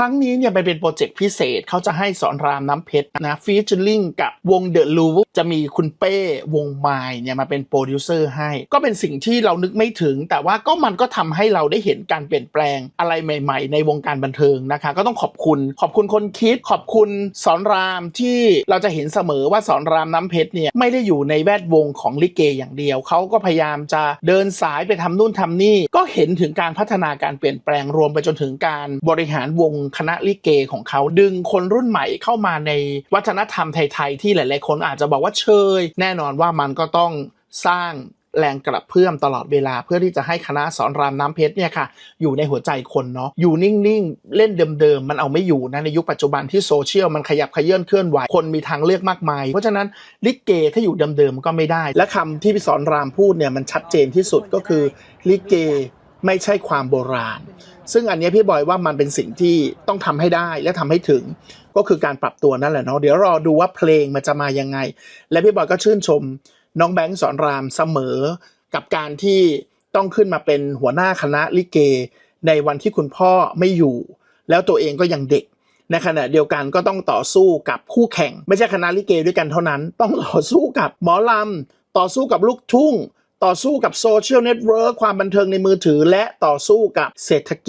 ครั้งนี้เนี่ยไปเป็นโปรเจกต์พิเศษเขาจะให้สอนรามน้ำเพชรนะฟีเจอริงกับวงเดอะลู จะมีคุณเป้วงไมล์เนี่ยมาเป็นโปรดิวเซอร์ให้ ก็เป็นสิ่งที่เรานึกไม่ถึง แต่ว่าก็มันก็ทำให้เราได้เห็นการเปลี่ยนแปลงอะไรใหม่ ๆ ในวงการบันเทิงนะคะ ก็ต้องขอบคุณขอบคุณคนคิด ขอบคุณสอนรามที่เราจะเห็นเสมอว่าสอนรามน้ำเพชรเนี่ยไม่ได้อยู่ในแวดวงของลิเกอย่างเดียว เขาก็พยายามจะเดินสายไปทำนู่นทำนี่ ก็เห็นถึงการพัฒนาการเปลี่ยนแปลงรวมไปจนถึงการบริหารวงคณะลิเกของเขาดึงคนรุ่นใหม่เข้ามาในวัฒนธรรมไทยๆที่หลาย ๆ คนอาจจะบอกว่าว่าเชย แน่นอนว่ามันก็ต้องสร้างแรงกระเพื่อมตลอดเวลาเพื่อที่จะให้คณะสอนรามน้ำเพชรเนี่ยค่ะอยู่ในหัวใจคนเนาะอยู่นิ่งๆ เล่นเดิมๆ มันเอาไม่อยู่นะในยุคปัจจุบันที่โซเชียลมันขยับขยื่นเคลื่อนไหวคนมีทางเลือกมากมาย เพราะฉะนั้นลิเกถ้าอยู่เดิมๆก็ไม่ได้ และคำที่พี่สอนรามพูดเนี่ยมันชัดเจนที่สุดก็คือลิเก ไม่ใช่ความโบราณ ซึ่งอันนี้พี่บอยว่ามันเป็นสิ่งที่ต้องทำให้ได้และทำให้ถึงก็คือการปรับตัวนั่นแหละเนาะเดี๋ยวรอดูว่าเพลงมันจะมายังไง และพี่บอยก็ชื่นชมน้องแบงค์สอนรามเสมอ กับการที่ต้องขึ้นมาเป็นหัวหน้าคณะลิเก ในวันที่คุณพ่อไม่อยู่ แล้วตัวเองก็ยังเด็กในขณะเดียวกันก็ต้องต่อสู้กับคู่แข่ง ไม่ใช่คณะลิเกด้วยกันเท่านั้น ต้องต่อสู้กับหมอลำต่อสู้กับลูกทุ่ง ต่อสู้กับโซเชียลเน็ตเวิร์กความบันเทิงในมือถือและต่อสู้กับเศรษฐกิจ